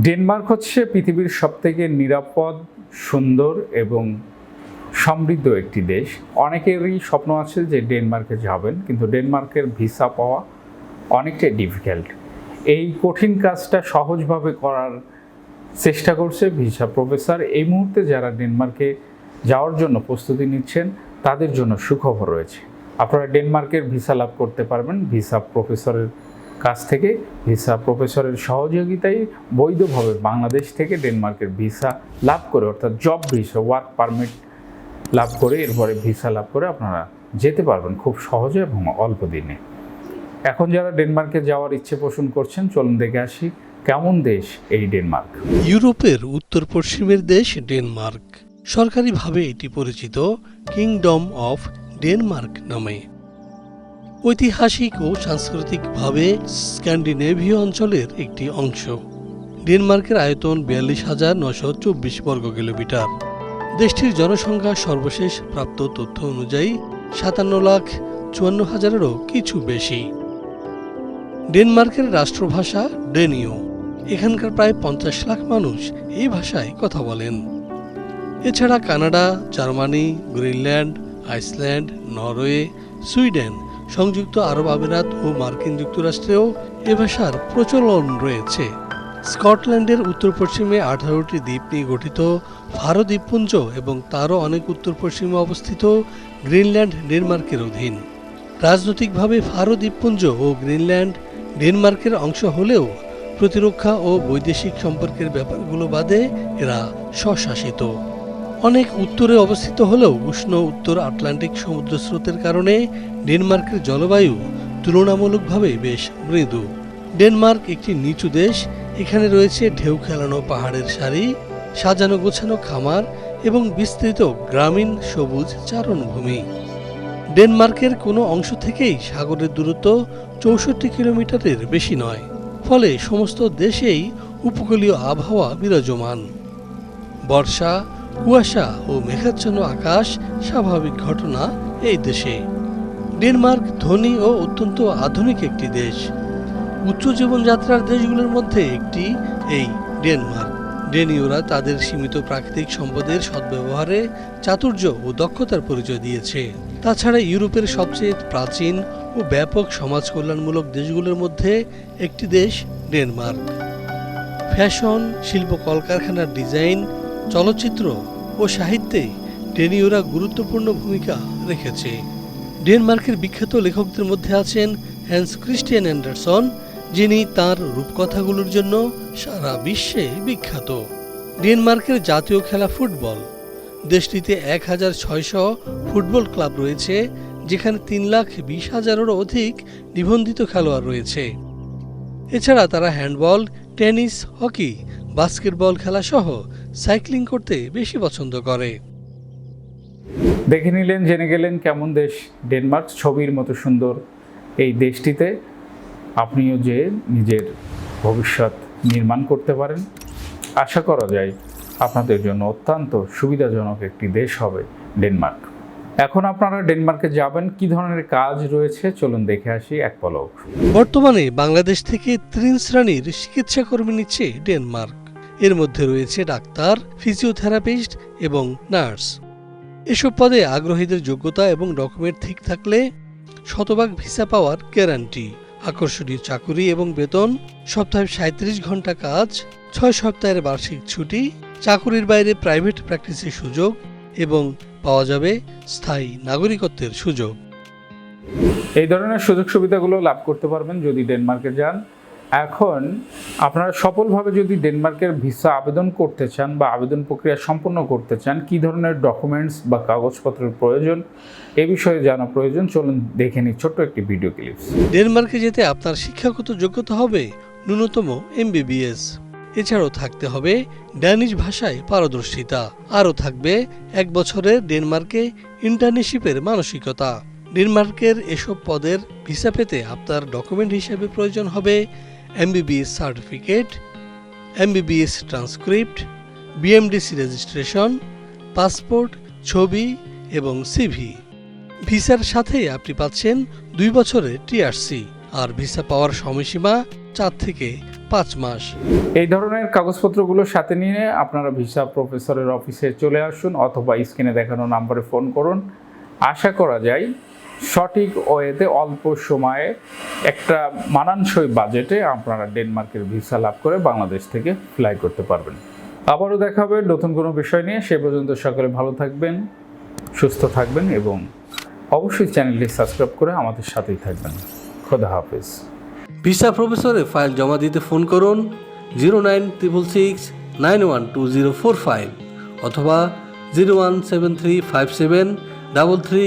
Denmark হচ্ছে পৃথিবীর সবথেকে নিরাপদ, সুন্দর এবং সমৃদ্ধ একটি দেশ। অনেকেরই স্বপ্ন আছে যে ডেনমার্কে যাবেন, কিন্তু ডেনমার্কের ভিসা পাওয়া অনেকটাই ডিফিকাল্ট এই কঠিন কাজটা সহজভাবে করার চেষ্টা করছে ভিসা প্রফেসর। এই মুহূর্তে যারা ডেনমার্কে যাওয়ার জন্য প্রস্তুতি নিচ্ছেন, তাদের জন্য সুখবর রয়েছে। আপনারা ডেনমার্কের ভিসা লাভ করতে পারবেন, ভিসা প্রফেসরের কাছ থেকে ভিসা প্রফেসরের সহযোগিতায় বৈধভাবে বাংলাদেশ থেকে ডেনমার্কের ভিসা লাভ করে, অর্থাৎ জব ভিসা ওয়ার্ক পারমিট লাভ করে, এরপরে ভিসা লাভ করে আপনারা যেতে পারবেন খুব সহজে এবং অল্প দিনে। এখন যারা ডেনমার্কে যাওয়ার ইচ্ছে পোষণ করছেন, চলুন দেখে আসি কেমন দেশ এই ডেনমার্ক। ইউরোপের উত্তর পশ্চিমের দেশ ডেনমার্ক। সরকারিভাবে এটি পরিচিত কিংডম অফ ডেনমার্ক নামে। ঐতিহাসিক ও সাংস্কৃতিকভাবে স্ক্যান্ডিনেভীয় অঞ্চলের একটি অংশ। ডেনমার্কের আয়তন বিয়াল্লিশ হাজার নশো চব্বিশ বর্গ কিলোমিটার। দেশটির জনসংখ্যা সর্বশেষ প্রাপ্ত তথ্য অনুযায়ী সাতান্ন লাখ চুয়ান্ন হাজারেরও কিছু বেশি। ডেনমার্কের রাষ্ট্রভাষা ডেনীয় এখানকার প্রায় পঞ্চাশ লাখ মানুষ এই ভাষায় কথা বলেন। এছাড়া Canada, Germany, Greenland, Iceland, Norway, Sweden সংযুক্ত আরব আমিরাত ও মার্কিন যুক্তরাষ্ট্রেও এ ভাষার প্রচলন রয়েছে। স্কটল্যান্ডের উত্তর পশ্চিমে আঠারোটি দ্বীপ নিয়ে গঠিত ফারো দ্বীপপুঞ্জ এবং তারও অনেক উত্তর পশ্চিমে অবস্থিত গ্রিনল্যান্ড ডেনমার্কের অধীন। রাজনৈতিকভাবে ফারো দ্বীপপুঞ্জ ও গ্রিনল্যান্ড ডেনমার্কের অংশ হলেও প্রতিরক্ষা ও বৈদেশিক সম্পর্কের ব্যাপারগুলো বাদে এরা স্বশাসিত। অনেক উত্তরে অবস্থিত হলেও উষ্ণ উত্তর আটলান্টিক সমুদ্র স্রোতের কারণে ডেনমার্কের জলবায়ু তুলনামূলকভাবে বেশ মৃদু। ডেনমার্ক একটি নিচু দেশ, এখানে রয়েছে ঢেউ খেলানো পাহাড়ের সারি, সাজানো গোছানো খামার এবং বিস্তৃত গ্রামীণ সবুজ চারণভূমি। ডেনমার্কের কোনো অংশ থেকেই সাগরের দূরত্ব চৌষট্টি কিলোমিটারের বেশি নয়, ফলে সমস্ত দেশেই উপকূলীয় আবহাওয়া বিরাজমান। বর্ষা কুয়াশা ও মেঘাচ্ছন্ন আকাশ স্বাভাবিক ঘটনা এই দেশে। ডেনমার্ক ধনী ও অত্যন্ত আধুনিক একটি দেশ। উচ্চ জীবনযাত্রার দেশগুলোর মধ্যে একটি এই ডেনমার্ক। ডেনীয়রা তাদের সীমিত প্রাকৃতিক সম্পদের সদ্ব্যবহারে চাতুর্য ও দক্ষতার পরিচয় দিয়েছে। তাছাড়া ইউরোপের সবচেয়ে প্রাচীন ও ব্যাপক সমাজ কল্যাণমূলক দেশগুলোর মধ্যে একটি দেশ ডেনমার্ক। ফ্যাশন, শিল্প কলকারখানার ডিজাইন চলচ্চিত্র ও সাহিত্যে ডেনীয়রা গুরুত্বপূর্ণ ভূমিকা রেখেছে। ডেনমার্কের বিখ্যাত লেখকদের মধ্যে আছেন হ্যান্স ক্রিস্টিয়ান অ্যান্ডারসন, যিনি তার রূপকথাগুলোর জন্য সারা বিশ্বে বিখ্যাত। ডেনমার্কের জাতীয় খেলা ফুটবল। দেশটিতে এক হাজার ছয়শো ফুটবল ক্লাব রয়েছে, যেখানে তিন লাখ বিশ হাজারেরও অধিক নিবন্ধিত খেলোয়াড় রয়েছে। এছাড়া তারা হ্যান্ডবল, টেনিস, হকি বাস্কেটবল খেলা সহ সাইক্লিং করতে বেশি পছন্দ করে। দেখে নিলেন জেনে গেলেন কেমন দেশ ডেনমার্ক ছবির মতো সুন্দর এই দেশটিতে। আপনিও যে নিজের ভবিষ্যৎ নির্মাণ করতে পারেন। আশা করা যায় আপনাদের জন্য অত্যন্ত সুবিধাজনক একটি দেশ হবে ডেনমার্ক। এখন আপনারা ডেনমার্কে যাবেন কি ধরনের কাজ রয়েছে? চলুন দেখে আসি এক পলক। বর্তমানে বাংলাদেশ থেকে তিন শ্রেণির চিকিৎসা কর্মী নিচ্ছে ডেনমার্ক। এর মধ্যে রয়েছে ডাক্তার, ফিজিওথেরাপিস্ট এবং নার্স। এসব পদে আগ্রহীদের যোগ্যতা এবং ডকুমেন্ট ঠিক থাকলে শতভাগ ভিসা পাওয়ার গ্যারান্টি, আকর্ষণীয় চাকুরি এবং বেতন, সপ্তাহে সাঁত্রিশ ঘণ্টা কাজ, ছয় সপ্তাহের বার্ষিক ছুটি, চাকুরির বাইরে প্রাইভেট প্র্যাকটিসের সুযোগ এবং পাওয়া যাবে স্থায়ী নাগরিকত্বের সুযোগ। এই ধরনের সুযোগ সুবিধাগুলো লাভ করতে পারবেন যদি ডেনমার্কে যান। এখন আপনারা সফলভাবে যদি ডেনমার্কের ভিসা আবেদন করতে চান বা আবেদন প্রক্রিয়া সম্পন্ন করতে চান, কি ধরনের ডকুমেন্টস বা কাগজপত্রের প্রয়োজন? এ বিষয়ে জানা প্রয়োজন। চলুন দেখে নিই ছোট্ট একটি ভিডিও ক্লিপস ডেনমার্কে যেতে আপনার শিক্ষাগত যোগ্যতা হবে ন্যূনতম এমবিবিএস। এছাড়াও থাকতে হবে ড্যানিশ ভাষায় পারদর্শিতা। আরও থাকবে এক বছরের ডেনমার্কে ইন্টার্নশিপের মানসিকতা। ডেনমার্কের এসব পদের ভিসা পেতে আপনার ডকুমেন্ট হিসেবে প্রয়োজন হবে MBBS certificate MBBS transcript BMDC registration passport ছবি এবং সিভি ভিসার সাথে আপনি পাচ্ছেন দুই বছরের টিআরসি আর ভিসা পাওয়ার সময়সীমা চার থেকে পাঁচ মাস। এই ধরনের কাগজপত্রগুলো সাথে নিয়ে আপনারা ভিসা প্রফেসরের অফিসে চলে আসুন অথবা স্ক্রিনে দেখানো নাম্বারে ফোন করুন। আশা করা যায় সঠিক ওয়েতে অল্প সময়ে একটা মানানসই বাজেটে আপনারা ডেনমার্কের ভিসা লাভ করে বাংলাদেশ থেকে ফ্লাই করতে পারবেন। আবারও দেখা হবে নতুন কোনো বিষয় নিয়ে। সে পর্যন্ত সকলে ভালো থাকবেন, সুস্থ থাকবেন এবং অবশ্যই চ্যানেলটি সাবস্ক্রাইব করে আমাদের সাথেই থাকবেন। খোদা হাফিজ। ভিসা প্রফেসরে ফাইল জমা দিতে ফোন করুন zero nine triple six nine one two zero four five অথবা zero one seven three five seven double three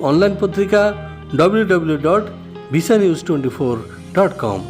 online পত্রিকা W dot visa news twenty four dot com